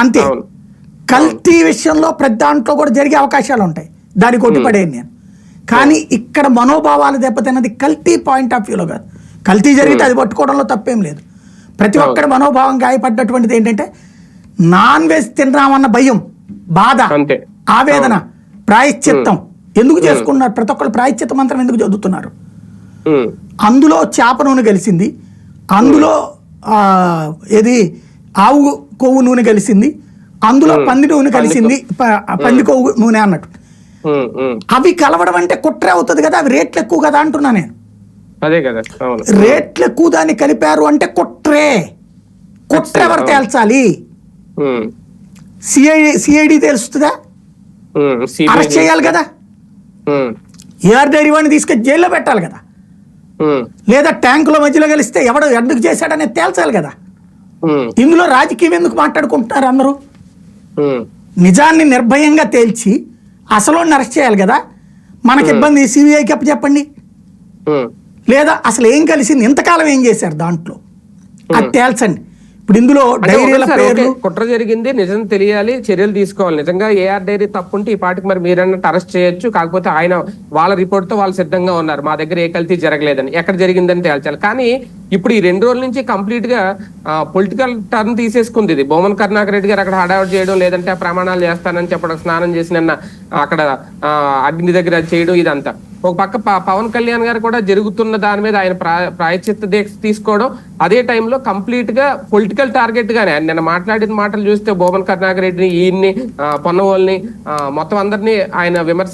అంతే. కల్తీ విషయంలో ప్రతి దాంట్లో కూడా జరిగే అవకాశాలు ఉంటాయి. దానికి కొట్టిపడేది నేను. కానీ ఇక్కడ మనోభావాలు దెబ్బతిన్నది కల్తీ పాయింట్ ఆఫ్ వ్యూలో కాదు. కల్తీ జరిగితే అది పట్టుకోవడంలో తప్పేం లేదు. ప్రతి ఒక్కరి మనోభావం గాయపడ్డటువంటిది ఏంటంటే నాన్ వెజ్ తినరామన్న భయం బాధ ఆవేదన ప్రాయశ్చిత్తం. ఎందుకు చేసుకున్నారు? ప్రతి ఒక్కరు ప్రాయశ్చిత్త మంత్రం ఎందుకు చదువుతున్నారు? అందులో చేప నూనె కలిసింది అందులో ఏది? ఆవు కొవ్వు నూనె కలిసింది అందులో పంది నూనె కలిసింది పంది కొవ్వు. నూనె అన్నట్టు. అవి కలవడం అంటే కుట్రే అవుతుంది కదా అవి రేట్లు ఎక్కువ కదా అంటున్నా నేను. అదే కదా రేట్లు ఎక్కువ దాన్ని కలిపారు అంటే కుట్రే. కుట్ర ఎవరు తేల్చాలి. సిఐడి సిఐడి తెలుస్తుందా? అరెస్ట్ చేయాలి కదా. ఏఆర్ డైరీ వాడిని తీసుకొచ్చి జైల్లో పెట్టాలి కదా. లేదా ట్యాంకుల మధ్యలో కలిస్తే ఎవడు ఎందుకు చేశాడనేది తేల్చాలి కదా. ఇందులో రాజకీయం ఎందుకు మాట్లాడుకుంటున్నారు అందరూ ఉమ్, నిజాన్ని నిర్భయంగా తేల్చి అసలు అరెస్ట్ చేయాలి కదా? మనకి ఇబ్బంది సిబిఐకి అప్పు చెప్పండి. ఉమ్. లేదా అసలు ఏం కలిసింది? ఇంతకాలం ఏం చేశారు దాంట్లో? అది తేల్చండి. ఇప్పుడు ఇందులో డైరీల పేర్లు కుట్ర జరిగింది నిజం తెలియాలి చర్యలు తీసుకోవాలి. నిజంగా ఏఆర్ డైరీ తప్పుంటే ఈ పాటికి మరి మీరన్నట్టు అరెస్ట్ చేయొచ్చు. కాకపోతే ఆయన వాళ్ళ రిపోర్ట్తో వాళ్ళు సిద్ధంగా ఉన్నారు. మా దగ్గర ఏ కల్తీ జరగలేదని. ఎక్కడ జరిగిందని తేల్చాలి. కానీ ఇప్పుడు ఈ రెండు రోజుల నుంచి కంప్లీట్గా పొలిటికల్ టర్న్ తీసేసుకుంది ఇది. బొమ్మన్ కరుణాకర్ రెడ్డి గారు అక్కడ హడావిడి చేయడం లేదంటే ఆ ప్రమాణాలు చేస్తానని చెప్పడం స్నానం చేసి నిన్న అక్కడ ఆ, అగ్ని దగ్గర చేయడం ఇదంతా. ఒక పక్క ప- పవన్ కళ్యాణ్ గారు కూడా జరుగుతున్న దాని మీద ఆయన ప్రాయచిత్త దీక్ష తీసుకోవడం అదే టైంలో కంప్లీట్గా పొలిటికల్ టార్గెట్ గానే. ఆయన నిన్న మాట్లాడిన మాటలు చూస్తే బోమన్ కరుణాకర్ రెడ్డిని ఈయన్ని పొన్నవోల్ని మొత్తం అందరినీ ఆయన విమర్శ